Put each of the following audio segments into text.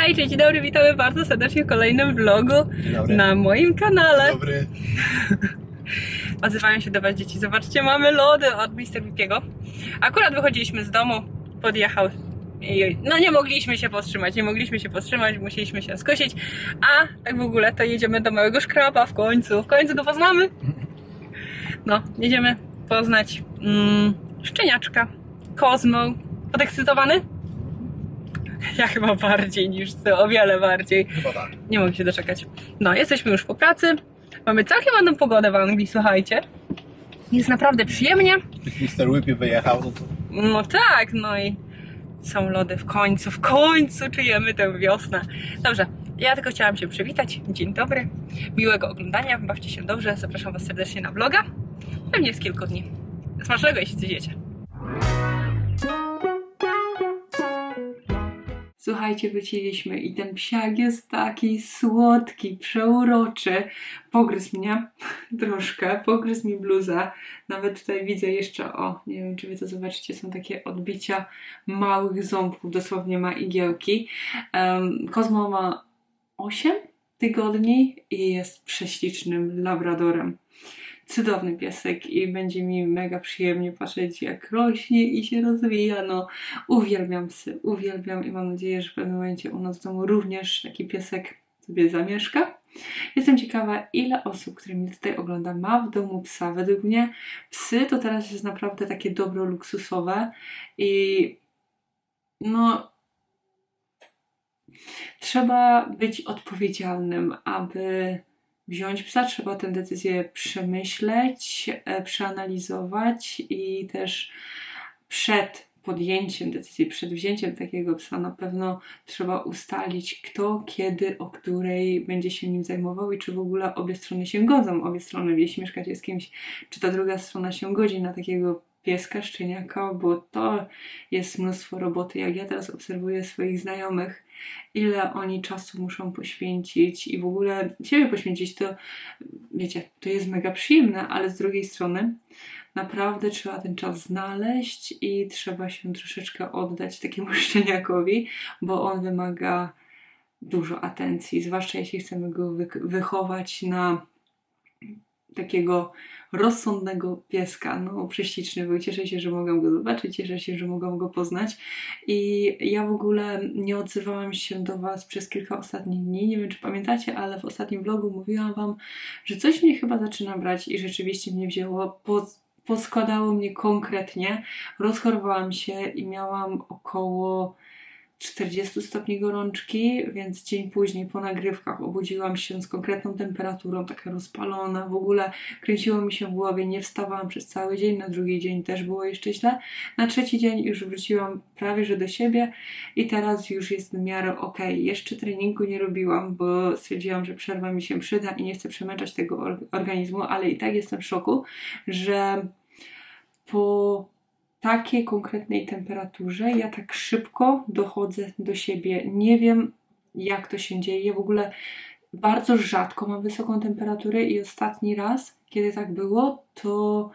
Hej, dzień dobry, witamy bardzo serdecznie w kolejnym vlogu Dzień na moim kanale. Dobry. Odzywają się do Was dzieci. Zobaczcie, mamy lody od Mr. Wipiego. Akurat wychodziliśmy z domu, podjechał i no nie mogliśmy się powstrzymać, nie mogliśmy się powstrzymać, musieliśmy się skusić, a tak w ogóle to jedziemy do małego szkraba w końcu, w końcu go poznamy. No, jedziemy poznać mm, szczeniaczka, Kozmo. Podekscytowany? Ja chyba bardziej niż ty, o wiele bardziej. Chyba tak. Nie mogę się doczekać. No, jesteśmy już po pracy. Mamy całkiem ładną pogodę w Anglii, słuchajcie. Jest naprawdę przyjemnie. Mr. Whippy wyjechał, no to No tak, no i są lody w końcu, w końcu czujemy tę wiosnę. Dobrze, ja tylko chciałam się przywitać. Dzień dobry, miłego oglądania, bawcie się dobrze, zapraszam Was serdecznie na vloga. Pewnie z kilku dni. Smacznego, jeśli coś Słuchajcie, wróciliśmy i ten psiak jest taki słodki, przeuroczy. Pogryzł mnie troszkę, pogryzł mi bluzę. Nawet tutaj widzę jeszcze, o, nie wiem czy wy to zobaczycie, są takie odbicia małych ząbków, dosłownie ma igiełki. Um, ma 8 tygodni i jest prześlicznym labradorem. Cudowny piesek i będzie mi mega przyjemnie patrzeć jak rośnie i się rozwija. No, uwielbiam psy, uwielbiam i mam nadzieję, że w pewnym momencie u nas w domu również taki piesek sobie zamieszka. Jestem ciekawa, ile osób, które mnie tutaj ogląda, ma w domu psa. Według mnie psy to teraz jest naprawdę takie dobro luksusowe i no trzeba być odpowiedzialnym, aby wziąć psa, trzeba tę decyzję przemyśleć, e, przeanalizować i też przed podjęciem decyzji, przed wzięciem takiego psa na pewno trzeba ustalić, kto, kiedy, o której będzie się nim zajmował i czy w ogóle obie strony się godzą. Obie strony, jeśli mieszkacie z kimś, czy ta druga strona się godzi na takiego pieska, szczeniaka, bo to jest mnóstwo roboty. Jak ja teraz obserwuję swoich znajomych, ile oni czasu muszą poświęcić i w ogóle siebie poświęcić, to wiecie, to jest mega przyjemne, ale z drugiej strony naprawdę trzeba ten czas znaleźć i trzeba się troszeczkę oddać takiemu szczeniakowi, bo on wymaga dużo atencji, zwłaszcza jeśli chcemy go wy- wychować na takiego rozsądnego pieska. No, prześliczny był. Cieszę się, że mogę go zobaczyć, cieszę się, że mogę go poznać. I ja w ogóle nie odzywałam się do Was przez kilka ostatnich dni. Nie wiem, czy pamiętacie, ale w ostatnim vlogu mówiłam Wam, że coś mnie chyba zaczyna brać i rzeczywiście mnie wzięło. Po, poskładało mnie konkretnie. Rozchorowałam się i miałam około 40 stopni gorączki, więc dzień później po nagrywkach obudziłam się z konkretną temperaturą, taka rozpalona, w ogóle kręciło mi się w głowie, nie wstawałam przez cały dzień, na drugi dzień też było jeszcze źle, na trzeci dzień już wróciłam prawie że do siebie i teraz już jest w miarę ok. Jeszcze treningu nie robiłam, bo stwierdziłam, że przerwa mi się przyda i nie chcę przemęczać tego or- organizmu, ale i tak jestem w szoku, że po takiej konkretnej temperaturze ja tak szybko dochodzę do siebie. Nie wiem, jak to się dzieje. W ogóle bardzo rzadko mam wysoką temperaturę i ostatni raz, kiedy tak było, to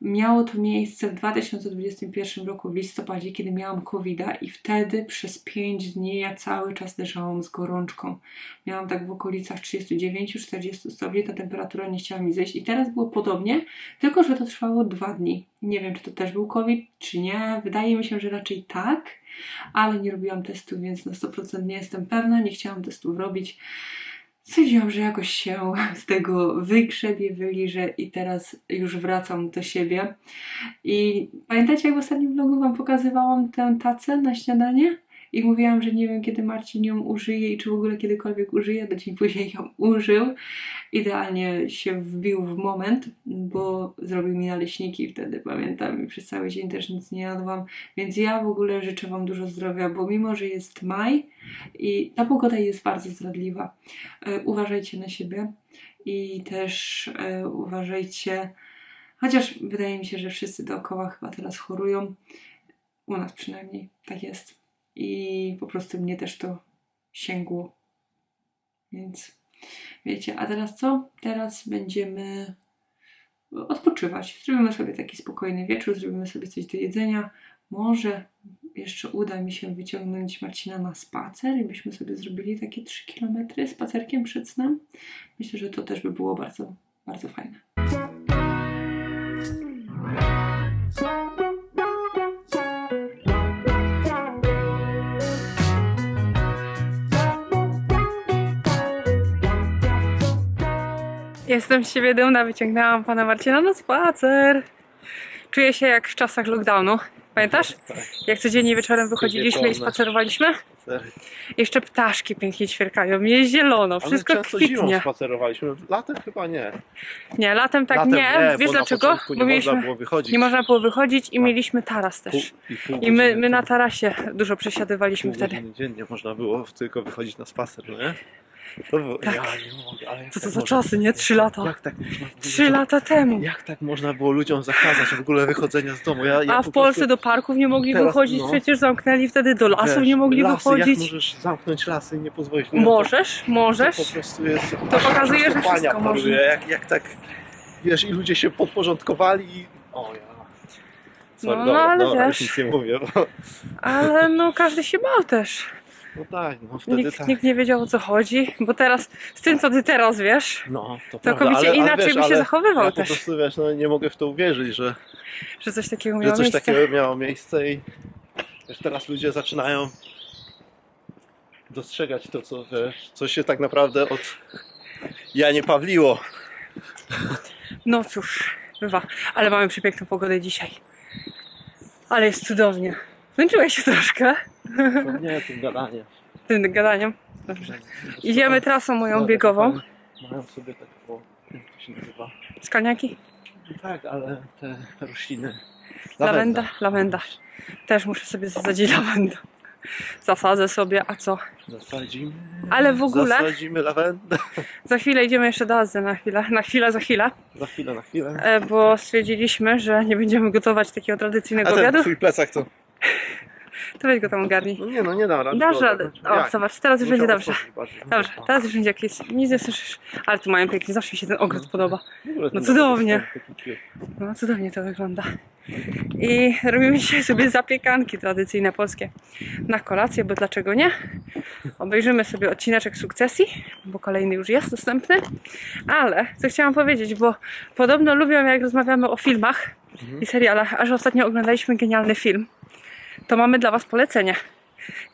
miało to miejsce w 2021 roku w listopadzie, kiedy miałam covid i wtedy przez 5 dni ja cały czas leżałam z gorączką. Miałam tak w okolicach 39-40 stopni, ta temperatura nie chciała mi zejść i teraz było podobnie, tylko że to trwało dwa dni. Nie wiem, czy to też był COVID, czy nie. Wydaje mi się, że raczej tak, ale nie robiłam testu, więc na 100% nie jestem pewna. Nie chciałam testów robić. Stwierdziłam, że jakoś się z tego wygrzebię, wyliżę i teraz już wracam do siebie. I pamiętacie, jak w ostatnim vlogu Wam pokazywałam tę tacę na śniadanie? I mówiłam, że nie wiem, kiedy Marcin ją użyje i czy w ogóle kiedykolwiek użyje. Do dzień później ją użył. Idealnie się wbił w moment, bo zrobił mi naleśniki wtedy, pamiętam. I przez cały dzień też nic nie jadłam. Więc ja w ogóle życzę Wam dużo zdrowia, bo mimo, że jest maj i ta pogoda jest bardzo zdradliwa, e, uważajcie na siebie i też e, uważajcie, chociaż wydaje mi się, że wszyscy dookoła chyba teraz chorują. U nas przynajmniej tak jest. I po prostu mnie też to sięgło. Więc wiecie, a teraz co? Teraz będziemy odpoczywać. Zrobimy sobie taki spokojny wieczór, zrobimy sobie coś do jedzenia, może jeszcze uda mi się wyciągnąć Marcina na spacer i byśmy sobie zrobili takie 3 km spacerkiem przed snem. Myślę, że to też by było bardzo, bardzo fajne. Jestem z siebie dumna, wyciągnęłam pana Marcina na spacer. Czuję się jak w czasach lockdownu. Pamiętasz? Tak. Jak codziennie wieczorem wychodziliśmy i spacerowaliśmy? Serio. Jeszcze ptaszki pięknie ćwierkają, jest zielono, Ale wszystko często zimą kwitnie. spacerowaliśmy. Latem chyba nie. Nie, latem tak Latem nie. Wiesz bo na dlaczego? początku nie można było wychodzić. nie można było wychodzić i Tak. mieliśmy taras Pół, też. i, pół I my, godziny, my na pół tarasie dużo przesiadywaliśmy wtedy. godziny dziennie można było tylko wychodzić na spacer, no nie? To było, Tak. ja nie mogę, ale jak Co to tak za można- czasy, nie? Trzy lata. Jak tak można było Trzy ludziom- lata temu. Jak tak można było ludziom zakazać w ogóle wychodzenia z domu? Ja, ja A po w Polsce prostu, do parków nie mogli Teraz, wychodzić, no. przecież zamknęli wtedy, do lasu wiesz, nie mogli lasy, wychodzić. Jak możesz zamknąć lasy i nie pozwolić ludziom? Możesz, To możesz. po prostu jest... To pokazuje, że kopania wszystko paruje, można. Jak, jak tak, wiesz, i ludzie się podporządkowali i... O ja... No, dobra, ale dobra, wiesz. nic nie mówię, bo... Ale no każdy się bał też. No tak, no wtedy Nikt, tak. nikt nie wiedział o co chodzi, bo teraz z tym co ty teraz wiesz, No, to całkowicie ale, ale inaczej wiesz, by się ale zachowywał ja po też. prostu, wiesz, no nie mogę w to uwierzyć, że, Że coś takiego że miało coś miejsce. takiego miało miejsce i wiesz, teraz ludzie zaczynają dostrzegać to, co, wiesz, co się tak naprawdę od Janie Pawliło. No cóż, bywa. Ale mamy przepiękną pogodę dzisiaj. Ale jest cudownie. Zmęczyłeś się troszkę Nie, tym gadanie. tym gadaniem. Dobrze. Idziemy trasą moją biegową. Mają sobie tak po, jak to się nazywa? Skalniaki? Tak, ale te rośliny. Lawenda? Lawenda. Też muszę sobie zasadzić lawendę. Zasadzę sobie, a co? Zasadzimy. Ale w ogóle- Zasadzimy lawendę. Za chwilę idziemy jeszcze do Azji na chwilę. Na chwilę, za chwilę. Za chwilę, na chwilę. E, bo stwierdziliśmy, że nie będziemy gotować takiego tradycyjnego A ten obiadu. twój plecak to. To weź go tam ogarnij. No nie no, nie dam rady. Dasz radę. O, Jak? zobacz, teraz już Musiał będzie dobrze. otworzyć bardziej. Dobrze, teraz już będzie jakieś... Nic nie słyszysz. Ale tu mają pięknie, zawsze mi się ten ogród podoba. W ogóle ten No cudownie. dom jest taki cute. No cudownie to wygląda. I robimy dzisiaj sobie zapiekanki tradycyjne polskie na kolację, bo dlaczego nie? Obejrzymy sobie odcineczek sukcesji, bo kolejny już jest dostępny. Ale co chciałam powiedzieć, bo podobno lubią jak rozmawiamy o filmach i serialach, a że ostatnio oglądaliśmy genialny film, to mamy dla Was polecenie.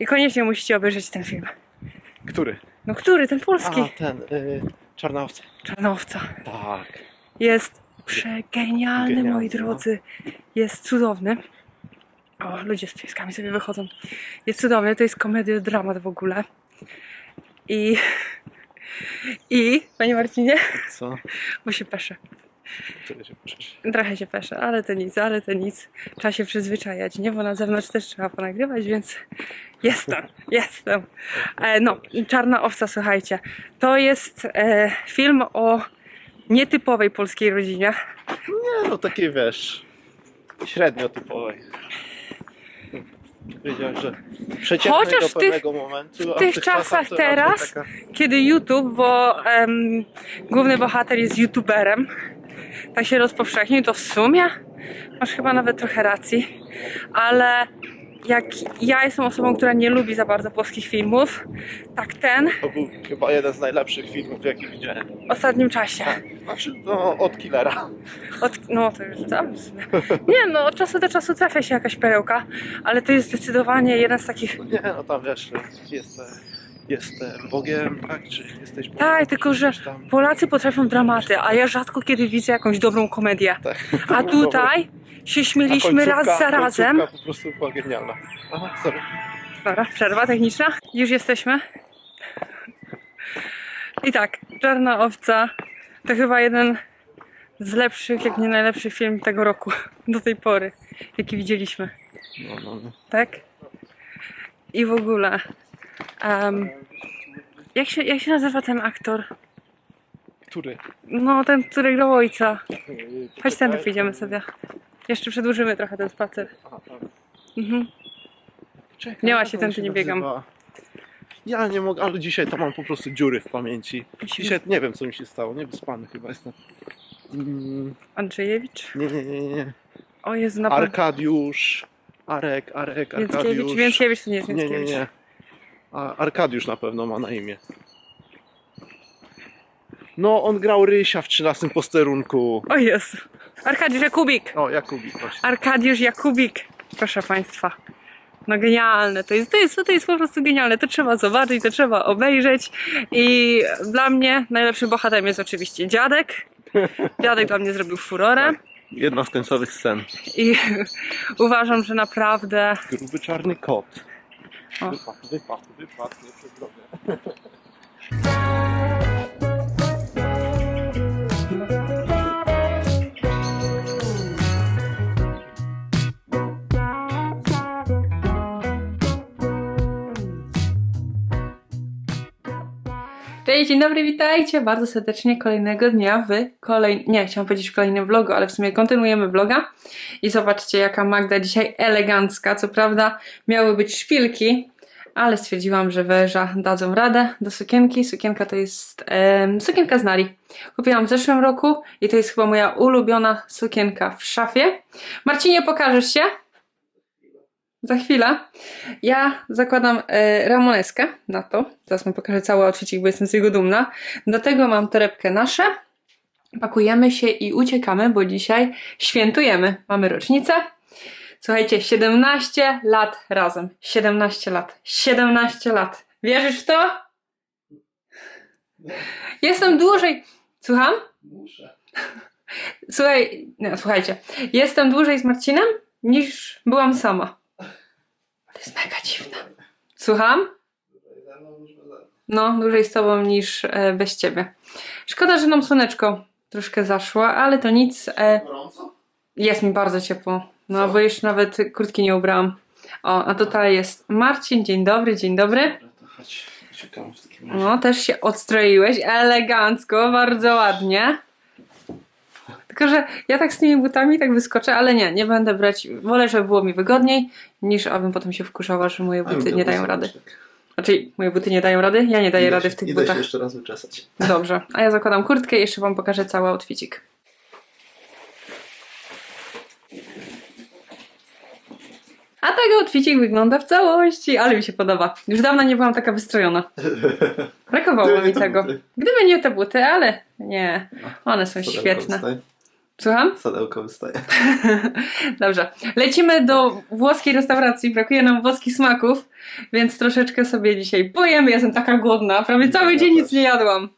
I koniecznie musicie obejrzeć ten film. Który? No który? Ten polski. A, ten, y, Czarnowca. Czarnowca. Tak. Jest przegenialny, Genialny, moi no. drodzy. Jest cudowny. O, ludzie z pieskami sobie wychodzą. Jest cudowny, to jest komedia, dramat w ogóle. I... I, panie Marcinie, Co? bo się peszę. Trochę się peszę, ale to nic, ale to nic. Trzeba się przyzwyczajać, nie? Bo na zewnątrz też trzeba ponagrywać, więc jestem, jestem. E, no, Czarna Owca, słuchajcie. To jest e, film o nietypowej polskiej rodzinie. Nie no, takie wiesz, średnio typowej. Powiedziałem, że przeciętnego Chociaż w tych- pewnego momentu, a tych tych czasach to teraz- raczej kiedy YouTube, bo em, główny bohater jest youtuberem, tak się rozpowszechnił, to w sumie masz chyba nawet trochę racji, ale jak ja jestem osobą, która nie lubi za bardzo polskich filmów, tak ten To był chyba jeden z najlepszych filmów, jaki widziałem. w ostatnim czasie. Znaczy, no, od Killera. Od, no to już tam. w sumie. Nie no, od czasu do czasu trafia się jakaś perełka, ale to jest zdecydowanie jeden z takich. Nie, no tam wiesz, jest, jestem Bogiem, tak? Czy jesteś Bogiem? Tak, tylko że tam. Polacy potrafią dramaty, a ja rzadko kiedy widzę jakąś dobrą komedię. Tak. A tutaj się A śmieliśmy raz za razem. po prostu była genialna. Aha, sorry. Dobra, przerwa techniczna. Już jesteśmy. I tak, Czarna Owca to chyba jeden z lepszych, jak nie najlepszy film tego roku do tej pory, jaki widzieliśmy, No, no, no. tak? I w ogóle. Em, jak, się, jak się nazywa ten aktor? Który? No, ten, który grał ojca. Chodź tędy, pójdziemy sobie. Jeszcze przedłużymy trochę ten spacer. Aha. Mhm. Czekaj, Nie ma jak się, tędy nie biegam. Ja nie mogę, ale dzisiaj to mam po prostu dziury w pamięci. Dzisiaj nie wiem co mi się stało, niewyspany chyba jestem. Mm, Andrzejewicz? nie, nie, nie, nie. O Jezu, naprawdę. Arkadiusz. Arek, Arek, Więckiewicz, Arkadiusz. Więckiewicz to nie jest Nie, nie, Więckiewicz. nie. A Arkadiusz na pewno ma na imię. No, on grał Rysia w 13 posterunku. O Jezu. Arkadiusz Jakubik. O, Jakubik właśnie. Arkadiusz Jakubik. Proszę Państwa. No genialne, to jest, to, jest, to jest po prostu genialne, to trzeba zobaczyć, to trzeba obejrzeć i dla mnie najlepszym bohaterem jest oczywiście dziadek. Dziadek dla mnie zrobił furorę Jedna z końcowych scen. i uważam, że naprawdę Gruby czarny kot. O. Wypadł, wypadł, wypadł, nie przez drogę. Cześć, dzień dobry, witajcie bardzo serdecznie kolejnego dnia w kolej... Nie, chciałam powiedzieć w kolejnym vlogu, ale w sumie kontynuujemy vloga. I zobaczcie, jaka Magda dzisiaj elegancka. Co prawda miały być szpilki, ale stwierdziłam, że węża dadzą radę do sukienki. Sukienka to jest sukienka z Nari. Kupiłam w zeszłym roku i to jest chyba moja ulubiona sukienka w szafie. Marcinie, pokażesz się? Za chwilę. Ja zakładam e, ramoneskę na to. Teraz wam pokażę cały outfitik, bo jestem z niego dumna. Do tego mam torebkę nasze. Pakujemy się i uciekamy, bo dzisiaj świętujemy. Mamy rocznicę. Słuchajcie, 17 lat razem. 17 lat. 17 lat. Wierzysz w to? Jestem dłużej. Słucham? Muszę. Słuchaj, nie, słuchajcie. Jestem dłużej z Marcinem niż byłam sama. To jest mega dziwne. Słucham? No, dłużej z tobą niż e, bez ciebie. Szkoda, że nam słoneczko troszkę zaszło, ale to nic. E, Gorąco? jest mi bardzo ciepło. No, Co? bo już nawet kurtki nie ubrałam. O, a tutaj jest Marcin. Dzień dobry, dzień dobry. Dobra, to chodź. Uciekam w takim razie. No, też się odstroiłeś elegancko, bardzo ładnie. Tylko, że ja tak z tymi butami tak wyskoczę, ale nie, nie będę brać. Wolę, żeby było mi wygodniej, niż abym potem się wkurzała, że moje buty nie dają rady. Znaczy, moje buty nie dają rady? Ja nie daję rady w tych Idę butach. się jeszcze raz wyczesać. Dobrze, a ja zakładam kurtkę i jeszcze wam pokażę cały outfitik. A tak outfitik wygląda w całości, ale mi się podoba. Już dawno nie byłam taka wystrojona. Brakowało mi tego. Gdyby nie te buty, ale nie. One są świetne. Słucham? Sadełko wystaje. Dobrze. Lecimy do włoskiej restauracji. Brakuje nam włoskich smaków, więc troszeczkę sobie dzisiaj pojemy. Jestem taka głodna. Prawie cały Ja dzień nic też. nie jadłam.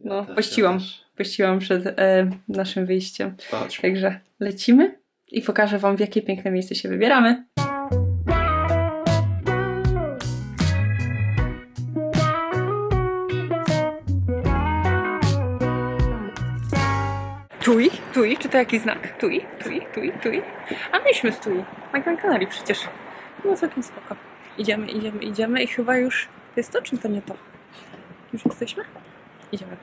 No, Ja też, pościłam. ja też. Puściłam przed e, naszym wyjściem. Chodź. Także lecimy i pokażę Wam, w jakie piękne miejsce się wybieramy. Tui, tui, czy to jakiś znak? Tui, tui, tui, tui. A myśmy w tui, na Gran Canaria przecież. No całkiem spoko. Idziemy, idziemy, idziemy i chyba już jest to, czy to nie to? Już jesteśmy? Idziemy.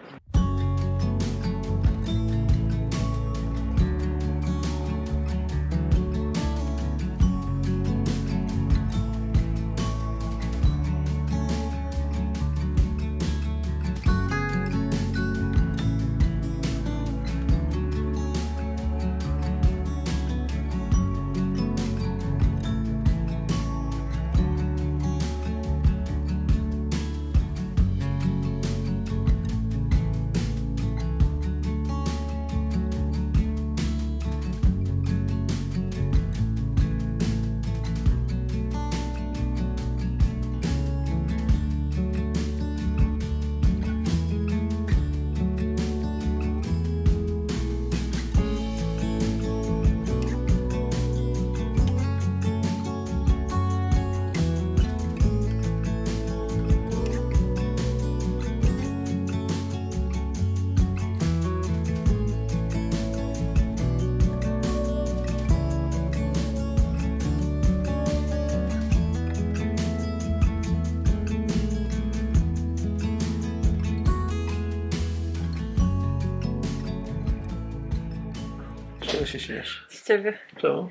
Się śmiesz? Z Ciebie. Czemu?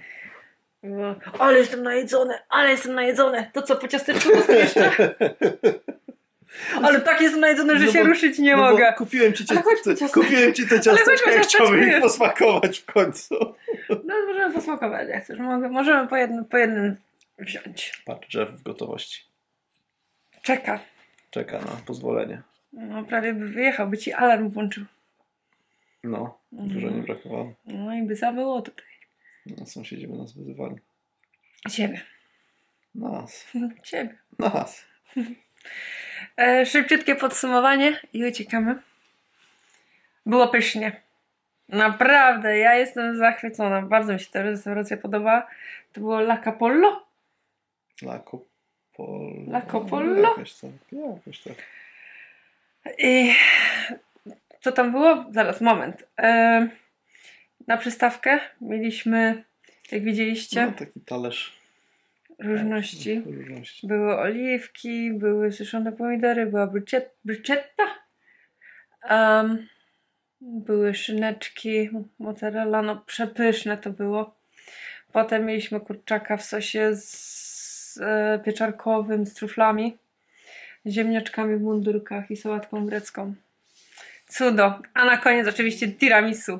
No. Ale jestem najedzony, ale jestem najedzony. To co, po ciasteczku jeszcze? Ale tak jestem najedzony, że No się bo- ruszyć nie no bo mogę. Kupiłem ci, ciasteczko. kupiłem ci te ciasteczka i chciałbym ich posmakować w końcu. No możemy posmakować, jak chcesz. Mogę, możemy po jednym, po jednym wziąć. Patrz, Jeff w gotowości. Czeka. Czeka na pozwolenie. No, prawie by wyjechał, by ci alarm włączył. No, dużo nie brakowało. No i by zabyło tutaj. No, sąsiedzi by nas wyzywali. Ciebie. Nas. Ciebie. Nas. E, szybciutkie podsumowanie i uciekamy. Było pysznie. Naprawdę, ja jestem zachwycona. Bardzo mi się ta restauracja podobała. To było La Capollo. La Coppola. La Coppola? Jakoś tak. Jakoś tak. I co tam było? Zaraz, moment. E, na przystawkę mieliśmy, jak widzieliście, No, taki talerz. różności. Różności. Były oliwki, były suszone pomidory, była bruschetta, em, były szyneczki, mozzarella, no przepyszne to było. Potem mieliśmy kurczaka w sosie z e, pieczarkowym, z truflami, ziemniaczkami w mundurkach i sałatką grecką. Cudo. A na koniec oczywiście tiramisu.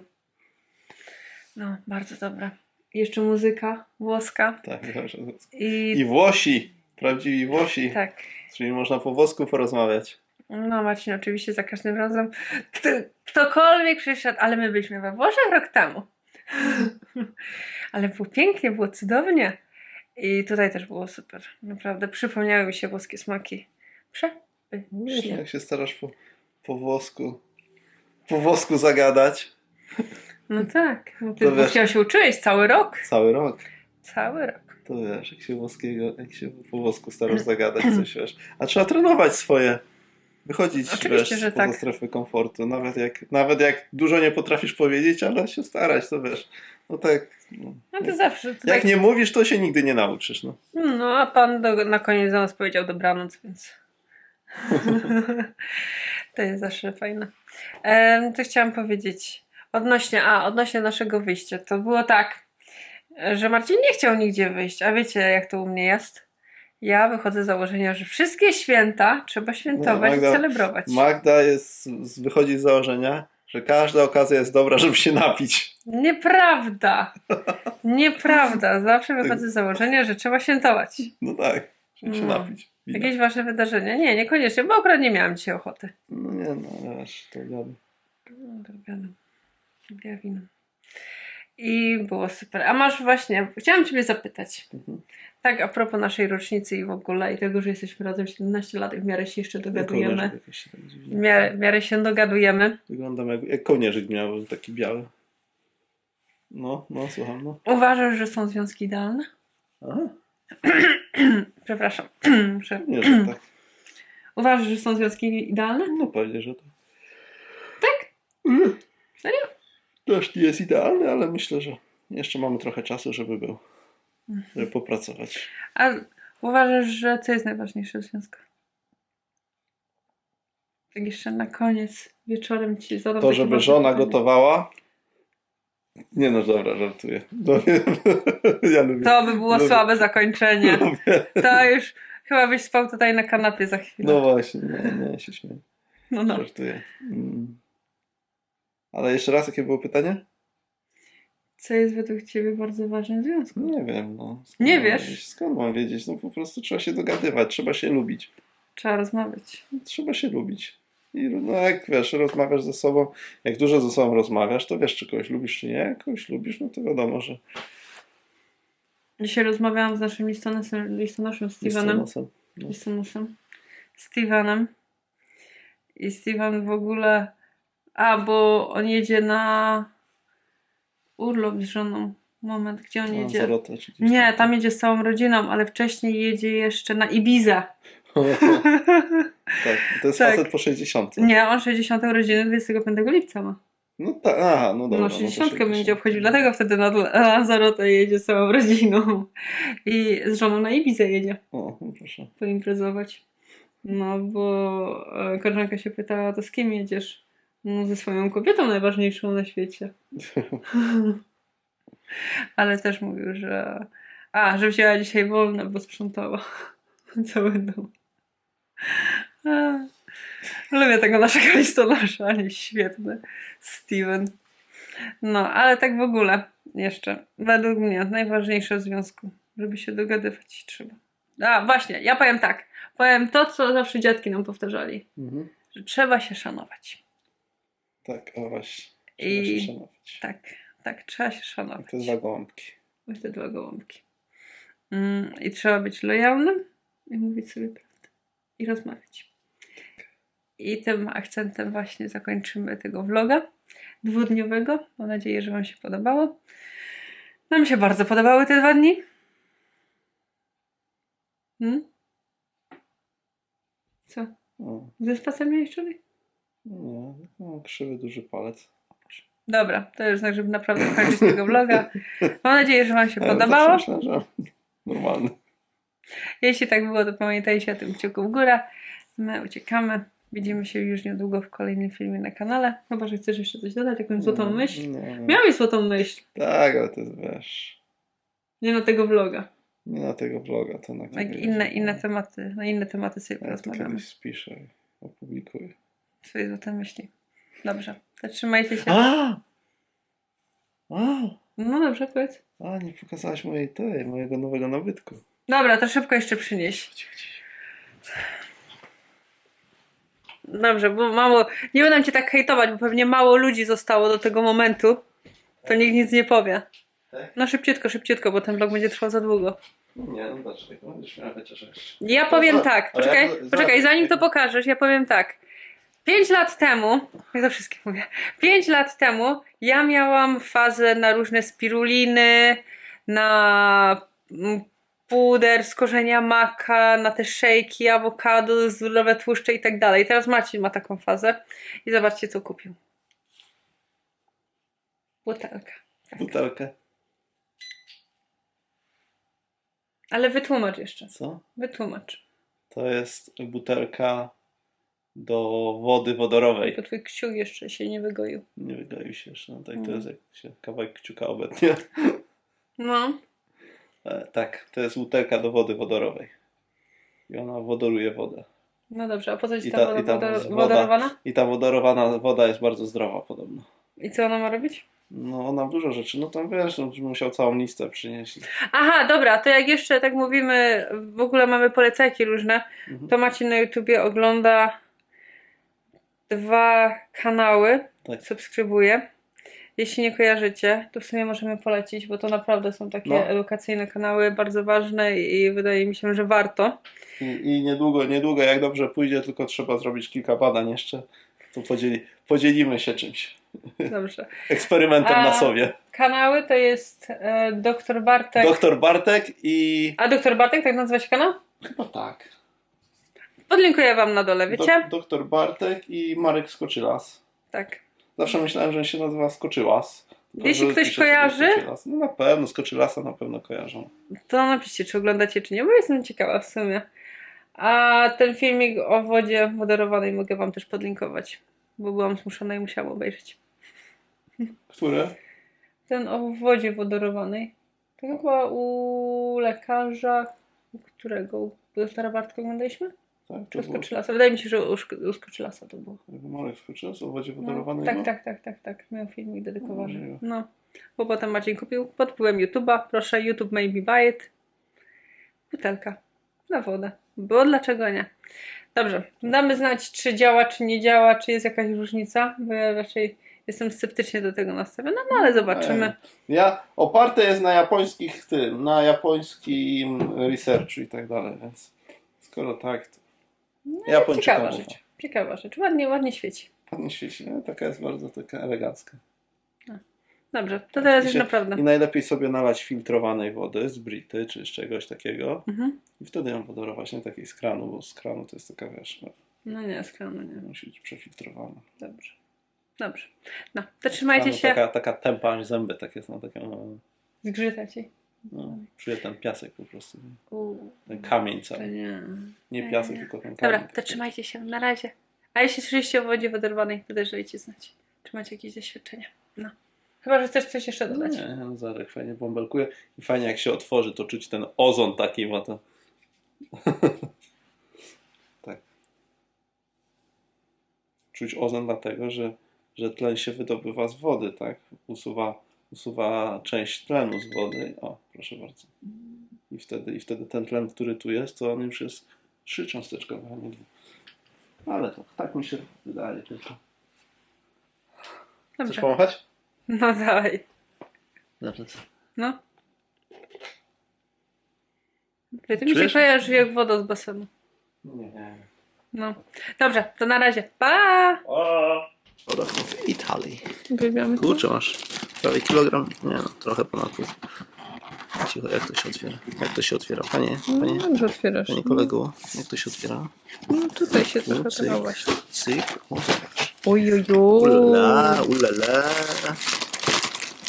No, bardzo dobre. I Jeszcze muzyka włoska. Tak, dobrze. I, I Włosi. Prawdziwi Włosi. tak. Czyli można po włosku porozmawiać. No Marcin, oczywiście za każdym razem kto, ktokolwiek przyszedł, ale my byliśmy we Włoszech rok temu. ale było pięknie, było cudownie. I tutaj też było super. Naprawdę przypomniały mi się włoskie smaki. Wiesz, Przepysznie. jak się starasz po, po włosku po włosku zagadać No tak. No ty To wiesz- się uczyłeś cały rok. cały rok. Cały rok. To wiesz, jak się włoskiego, jak się po włosku starasz zagadać coś, wiesz. A trzeba trenować swoje. Wychodzić Oczywiście, wiesz, że poza tak. strefę komfortu. Nawet jak, nawet jak dużo nie potrafisz powiedzieć, ale się starać, to wiesz. No tak. No, No to jak, zawsze. To jak tak, nie mówisz, to się nigdy nie nauczysz. No. No a pan do, na koniec za nas powiedział dobranoc, więc. to jest zawsze fajne. Co chciałam powiedzieć? Odnośnie, a, odnośnie naszego wyjścia. To było tak, że Marcin nie chciał nigdzie wyjść, a wiecie jak to u mnie jest? Ja wychodzę z założenia, że wszystkie święta trzeba świętować No, i Magda- celebrować. Magda jest, wychodzi z założenia, że każda okazja jest dobra, żeby się napić. Nieprawda! Nieprawda! Zawsze wychodzę z założenia, że trzeba świętować. No tak, żeby się No. napić. Wina. Jakieś wasze wydarzenia? Nie, niekoniecznie, bo akurat nie miałam dzisiaj ochoty. No nie, no wiesz, to wiadomo. No, to wiadomo. Ja wino. I było super. A masz właśnie, chciałam Ciebie zapytać. Mhm. Tak, a propos naszej rocznicy i w ogóle, i tego, że jesteśmy razem 17 lat i w miarę się jeszcze dogadujemy. Tak W miarę, w miarę się dogadujemy. Wyglądam jak, jak kołnierzyk miał, taki biały. No, no, słucham, no. Uważasz, że są związki idealne? Aha, Przepraszam. Prze- nie, że tak. Uważasz, że są związki idealne? No pewnie, że tak. Tak? Mm. Serio? Też nie jest idealny, ale myślę, że jeszcze mamy trochę czasu, żeby był. Mhm. Żeby popracować. A uważasz, że co jest najważniejsze w związku? Tak jeszcze na koniec wieczorem ci zadam To, żeby żona pytanie. gotowała. Nie no, dobra, żartuję. No, ja lubię. To by było Lubię. słabe zakończenie. lubię. To już chyba byś spał tutaj na kanapie za chwilę. No właśnie, nie, nie, się śmieję. No, no. Żartuję. Mm. Ale jeszcze raz, jakie było pytanie? Co jest według ciebie bardzo ważne w związku? Nie wiem, no. Skąd Nie wiesz? wiedzieć? Skąd mam wiedzieć? No po prostu trzeba się dogadywać, trzeba się lubić. Trzeba rozmawiać. Trzeba się lubić. I no jak wiesz, rozmawiasz ze sobą, jak dużo ze sobą rozmawiasz, to wiesz, czy kogoś lubisz, czy nie. Jak kogoś lubisz, no to wiadomo, że Dzisiaj rozmawiałam z naszym listonoszem, listonoszem Stevenem. listonosem. No. listonosem. Stevenem. I Steven w ogóle. A, bo on jedzie na urlop z żoną. Moment, gdzie on jedzie? Gdzieś Nie, tam jedzie z całą rodziną, ale wcześniej jedzie jeszcze na Ibizę. tak, to jest Tak. facet po 60. Nie, on 60 urodziny 25 lipca ma. No tak, aha, no dobra. No, to 60 będzie 60. obchodził, dlatego wtedy na Lanzarote jedzie z całą rodziną. I z żoną na Ibizę jedzie O, no proszę. poimprezować. No, bo e, koleżanka się pytała, to z kim jedziesz? No, ze swoją kobietą najważniejszą na świecie. Ale też mówił, że. A, że wzięła dzisiaj wolne, bo sprzątała cały dom. Lubię tego naszego listonosza, ale świetny. Steven. No, ale tak w ogóle jeszcze, według mnie najważniejsze w związku, żeby się dogadywać trzeba. A, właśnie, ja powiem tak. Powiem to, co zawsze dziadki nam powtarzali, Mhm. że trzeba się szanować. Tak, o właśnie. Trzeba I się szanować. tak, tak, trzeba się I szanować. te dwa gołąbki. I te dwa gołąbki. Mm, I trzeba być lojalnym i mówić sobie prawdę. I rozmawiać. I tym akcentem właśnie zakończymy tego vloga dwudniowego. Mam nadzieję, że Wam się podobało. Nam się bardzo podobały te dwa dni. Hmm? Co? Ze spacer miałeś wczoraj? nie, no, krzywy duży palec. Dobra, to już znak, żeby naprawdę kończyć tego vloga. Mam nadzieję, że Wam się podobało. normalny. Jeśli tak było, to pamiętajcie o tym kciuku w górę. My uciekamy. Widzimy się już niedługo w kolejnym filmie na kanale. Chyba, że chcesz jeszcze coś dodać, jakąś złotą myśl. Nie, nie. Miałeś złotą myśl. Tak, ale to jest, wiesz, Nie na tego vloga. nie na tego vloga, to na kogoś. inne, inne tematy. Na inne tematy sobie Ja porozmawiamy. kiedyś spiszę i opublikuję. Swoje złote myśli. Dobrze. To trzymajcie się. A! A! No dobrze, powiedz. A, nie pokazałaś mojej tej, mojego nowego nabytku. Dobra, to szybko jeszcze przynieś. Dobrze, bo mało. Nie będę cię tak hejtować, bo pewnie mało ludzi zostało do tego momentu. To nikt nic nie powie. Tak? No szybciutko, szybciutko, bo ten vlog będzie trwał za długo. Nie, no dlaczego? Będziesz miała chociaż jeszcze. Ja powiem za- tak, ale poczekaj, ja poczekaj, za- zanim to pokażesz, ja powiem tak. Pięć lat temu, jak to wszystkim mówię, pięć lat temu ja miałam fazę na różne spiruliny, na mm, puder z korzenia maka, na te szejki, awokado, zdrowe tłuszcze i tak dalej. Teraz Marcin ma taką fazę i zobaczcie co kupił. Butelkę. Butelkę. Ale wytłumacz jeszcze. Co? Wytłumacz. To jest butelka do wody wodorowej. Bo twój kciuk jeszcze się nie wygoił. Nie wygoił się jeszcze. No tak, to Mm. jest jak się kawałek kciuka obetnie. No. E, tak, to jest butelka do wody wodorowej. I ona wodoruje wodę. No dobrze, a po co I ta, ta- woda, i ta woda, woda- wodorowana? I ta wodorowana woda jest bardzo zdrowa podobno. I co ona ma robić? No ona dużo rzeczy, no tam wiesz, no, bym musiał całą listę przynieść. Aha, dobra, to jak jeszcze tak mówimy, w ogóle mamy polecajki różne, Mhm. to macie na YouTubie ogląda dwa kanały, Tak. subskrybuje. Jeśli nie kojarzycie, to w sumie możemy polecić, bo to naprawdę są takie No. edukacyjne kanały, bardzo ważne i wydaje mi się, że warto. I, I niedługo, niedługo jak dobrze pójdzie, tylko trzeba zrobić kilka badań jeszcze, to podzieli, podzielimy się czymś. Dobrze. Eksperymentem A- na sobie. Kanały to jest e, Dr Bartek. Doktor Bartek i... A Dr Bartek, tak nazywa się kanał? Chyba tak. Podlinkuję wam na dole, wiecie? Dok- doktor Bartek i Marek Skoczylas. Tak. Zawsze myślałem, że się nazywa Skoczyłas. Jeśli ktoś kojarzy? No na pewno, Skoczylasa na pewno kojarzą. To napiszcie, czy oglądacie, czy nie, bo jestem ciekawa w sumie. A ten filmik o wodzie moderowanej mogę wam też podlinkować, bo byłam zmuszona i musiałam obejrzeć. Które? Ten o wodzie wodorowanej. To chyba u lekarza, u którego? Doktora Bartka oglądaliśmy? Tak, to u było. Skoczylasa? Wydaje mi się, że u, Szk- u Skoczylasa to było. Marek Skoczylas o wodzie No, wodorowanej? tak, no? tak, tak, tak, tak. Miał filmik dedykowany. Możliwe. No. Bo potem Maciej kupił pod wpływem YouTube'a. Proszę, YouTube maybe buy it. Butelka na wodę. Bo dlaczego nie? Dobrze. Damy znać, czy działa, czy nie działa, czy jest jakaś różnica. Bo ja raczej jestem sceptycznie do tego nastawiona, no ale zobaczymy. Ja oparte jest na japońskich tym, na japońskim researchu i tak dalej, więc skoro tak, to Japończykom Ciekawa ufam. rzecz. Ciekawa rzecz. Ładnie, ładnie świeci. ładnie świeci, nie? Taka jest bardzo taka elegancka. Dobrze, to teraz już naprawdę. I najlepiej sobie nalać filtrowanej wody z brity czy z czegoś takiego Mhm. i wtedy ją wodorować, nie takiej z kranu, bo z kranu to jest taka, wiesz, no, No nie, z kranu nie. musi być przefiltrowana. Dobrze. Dobrze. No, to trzymajcie się. Taka, taka tempa, zęby takie są, takie, no, Zgrzyta ci. No, czuję ten piasek po prostu, ten kamień cały. nie. Nie piasek, nie. tylko ten kamień. Dobra, to trzymajcie się. Na razie. A jeśli słyszeliście o wodzie wodorowanej, to też dajcie znać. Czy macie jakieś doświadczenia? No. Chyba, że chcesz coś jeszcze No dodać. nie, no Zarek fajnie bąbelkuje i fajnie jak się otworzy, to czuć ten ozon taki, ma to... tak. Czuć ozon dlatego, że, że tlen się wydobywa z wody, tak? Usuwa, usuwa część tlenu z wody. O, proszę bardzo. I wtedy, I wtedy ten tlen, który tu jest, to on już jest trzycząsteczkowy, a nie dwu. Ale to tak mi się wydaje tylko. Chcesz Dobrze. pomachać? No dawaj. Dobrze. No. Ty mi się Czujesz? kojarzy jak woda z basenu. Nie. No. Dobrze, to na razie. Pa! O! Woda w Italii. Uwielbiamy Kurczę, masz prawie kilogram. Nie no, trochę ponad pół. Cicho, jak to się otwiera? Jak to się otwiera? Panie, panie, dobrze otwierasz. panie kolego, jak to się otwiera? No tutaj się trochę cyk, właśnie. cyk, o zobacz. Ulala, ulala.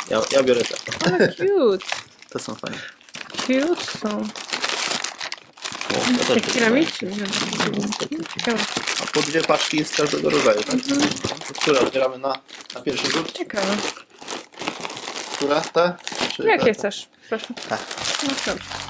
Ja, ja biorę te. Ale cute. To są fajne. Cute są. O, też. Ciekawe. fajne. A po dwie paczki jest każdego rodzaju, tak? To Które otwieramy na, na pierwszy rzut? Ciekawe. Które? Te? Czy Jakie te? chcesz? Proszę. Tak. No dobrze.